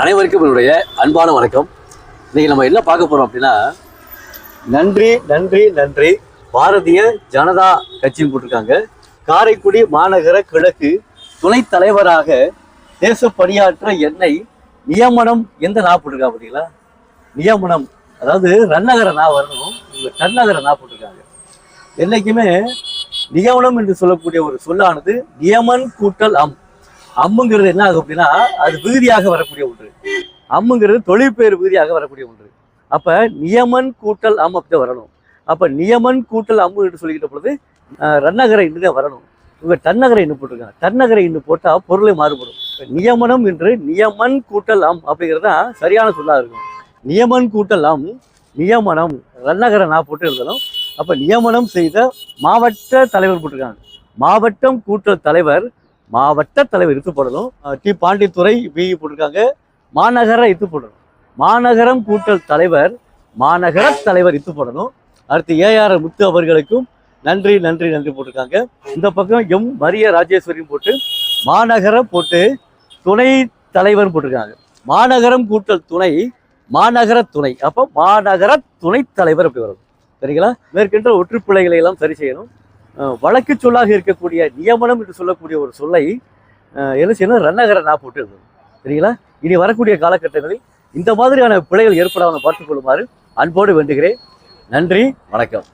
அனைவருக்கும் என்னுடைய அன்பான வணக்கம். இன்னைக்கு நம்ம என்ன பார்க்க போறோம் அப்படின்னா நன்றி நன்றி நன்றி. பாரதிய ஜனதா கட்சின்னு போட்டிருக்காங்க. காரைக்குடி மாநகர கிழக்கு துணைத் தலைவராக தேச பணியாற்ற என்னை நியமனம் எந்த நா போட்டிருக்கா பார்த்தீங்களா? நியமனம். அதாவது ரன்னகர நா வரணும். இவங்க தன்னகர நா போட்டிருக்காங்க. என்னைக்குமே நியமனம் என்று சொல்லக்கூடிய ஒரு சொல்லானது நியமன் கூட்டல் அம். அம்முங்கிறது என்ன ஆகும் அப்படின்னா அது விகுதியாக வரக்கூடிய ஒன்று. அம்முங்கிறது தொழிற்பெயர் விகுதியாக வரக்கூடிய ஒன்று. அப்ப நியமன் கூட்டல் அம் அப்படி வரணும். அப்ப நியமன் கூட்டல் அம்மு என்று சொல்லிக்கிட்ட பொழுது ரன்னகரை என்று தான் வரணும். இவங்க தன்னகரை இன்னும் போட்டிருக்காங்க. தன்னகரை இன்னும் போட்டா பொருளை மாறுபடும். நியமனம் என்று நியமன் கூட்டல் அம் அப்படிங்கிறது தான் சரியான சொல்லா இருக்கும். நியமன் கூட்டல் அம் நியமனம் ரன்னகரை நான் போட்டு எழுதணும். அப்ப நியமனம் செய்த மாவட்ட தலைவர் போட்டிருக்காங்க. மாவட்டம் கூட்டல் தலைவர் மாவட்ட தலைவர் இத்து போடணும். டி. பாண்டித்துறை பிஇ போட்டிருக்காங்க. மாநகர இத்து போடணும். மாநகரம் கூட்டல் தலைவர் மாநகர தலைவர் இத்து போடணும். அடுத்து ஏஆர் முத்து அவர்களுக்கும் நன்றி நன்றி நன்றி போட்டிருக்காங்க. இந்த பக்கம் எம். மரிய ராஜேஸ்வரியும் போட்டு மாநகரம் போட்டு துணை தலைவர் போட்டிருக்காங்க. மாநகரம் கூட்டல் துணை மாநகர துணை. அப்போ மாநகர துணைத் தலைவர் அப்படி வரும். சரிங்களா? மேற்கென்ற ஒற்றுப்பிழைகளை எல்லாம் சரி செய்யணும். வழக்கு சொல்லாக இருக்கக்கூடிய நியமனம் என்று சொல்லக்கூடிய ஒரு சொல்லை என்ன செய்யணும்? ரன்னகரனாக போட்டுருந்தது சரிங்களா? இனி வரக்கூடிய காலகட்டங்களில் இந்த மாதிரியான பிழைகள் ஏற்படாமல் பார்த்துக்கொள்ளுமாறு அன்போடு வேண்டுகிறேன். நன்றி வணக்கம்.